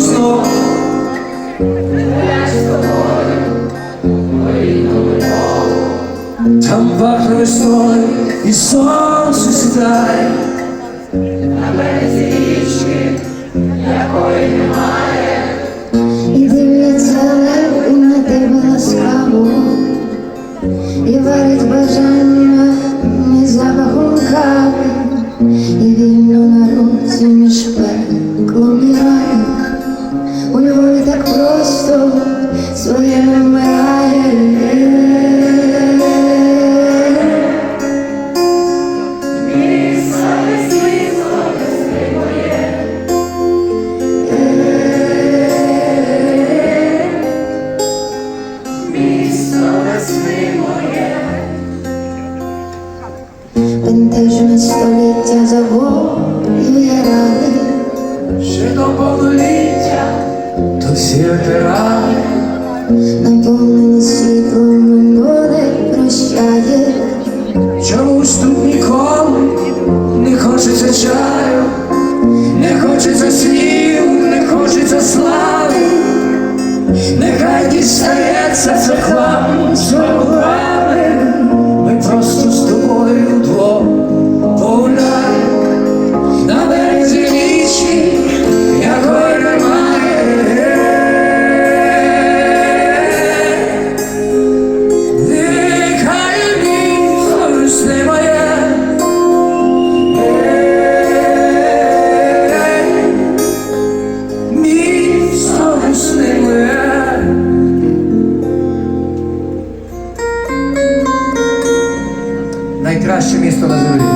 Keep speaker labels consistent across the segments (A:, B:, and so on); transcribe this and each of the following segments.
A: знов. Там пахне весною і сонце сідає.
B: І Бентежне століття завоює рани,
A: Ще до повноліття, то всі ветерани. Найкраще місто на землі.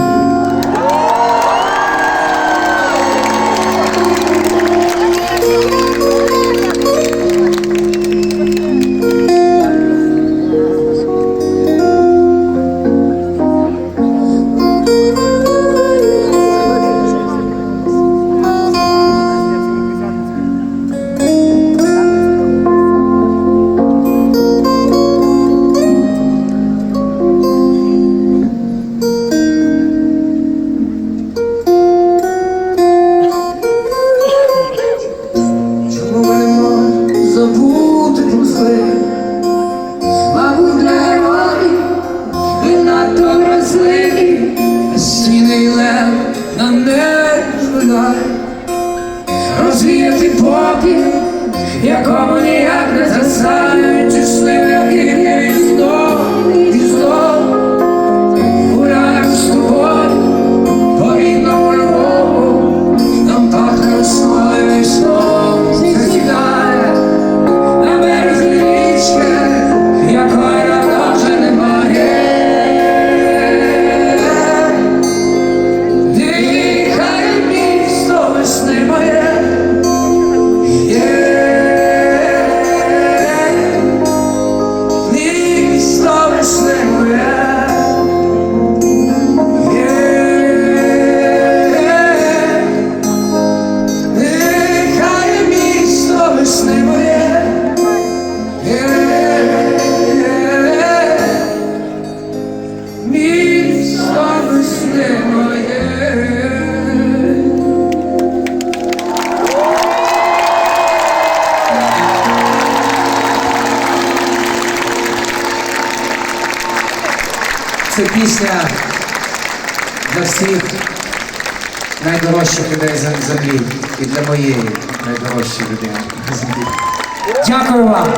A: Про для героїв ви надто вразливі, стіни й лев нам не розвіяти попіл, якому ніяк не засає Це пісня для всіх найдорожчих людей землі і для моєї найдорожчої людини землі. Дякую вам.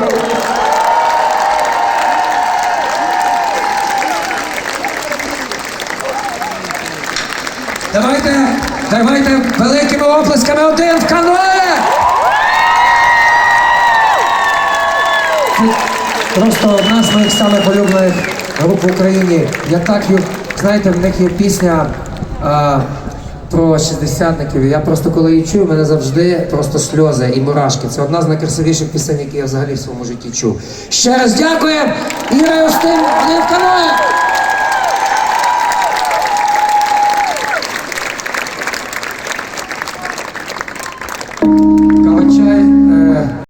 A: Давайте, давайте великими оплесками один в каное! Просто одна з моїх самих улюблених в Україні. Я так їх, знаєте, в них є пісня а, про шістдесятників. Я просто коли її чую, мене завжди просто сльози і мурашки. Це одна з найкрасивіших пісень, які я взагалі в своєму житті чув. Ще раз дякую! Один в каное!